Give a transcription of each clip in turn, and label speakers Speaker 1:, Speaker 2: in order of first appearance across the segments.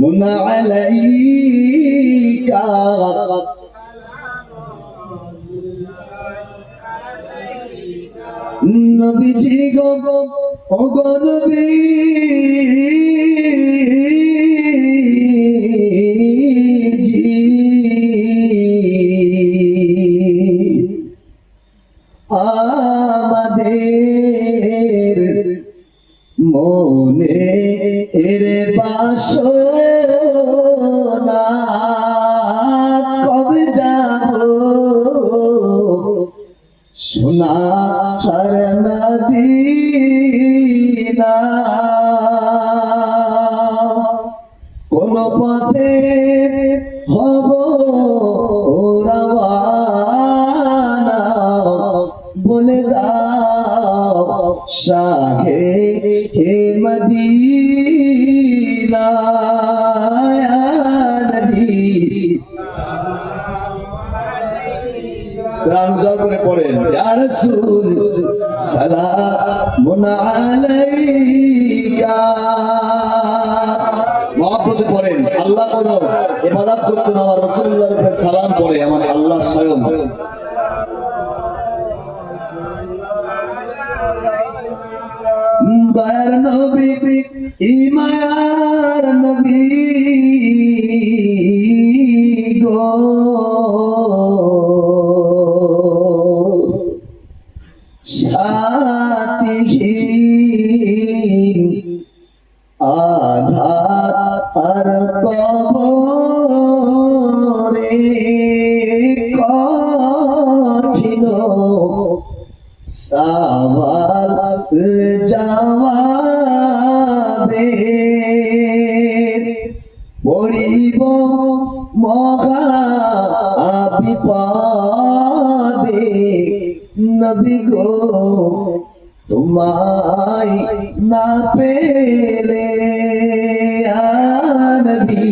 Speaker 1: মুনা আলাইকা নবীজি গো গো ও গো আমাদের এর বাসনা কবে যাব? সোনা হর কোন পথে শাহে, হে মদিনা প্রাণ উজাড় করে পড়েন রাসূল মহব্বতে পড়েন, আল্লাহ কোনো ইবাদত করতেন আমার রাসূলুল্লাহর উপরে সালাম পড়ে আমার আল্লাহ স্বয়ং। দয়ার নবী ইমায়ার নবী গো। সাথীহীন জবাবে পড়িব মহা বিপদে নবী গো তোমায় না পেলে আ নবী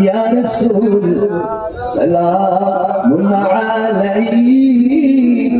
Speaker 1: يا رسول سلام عليك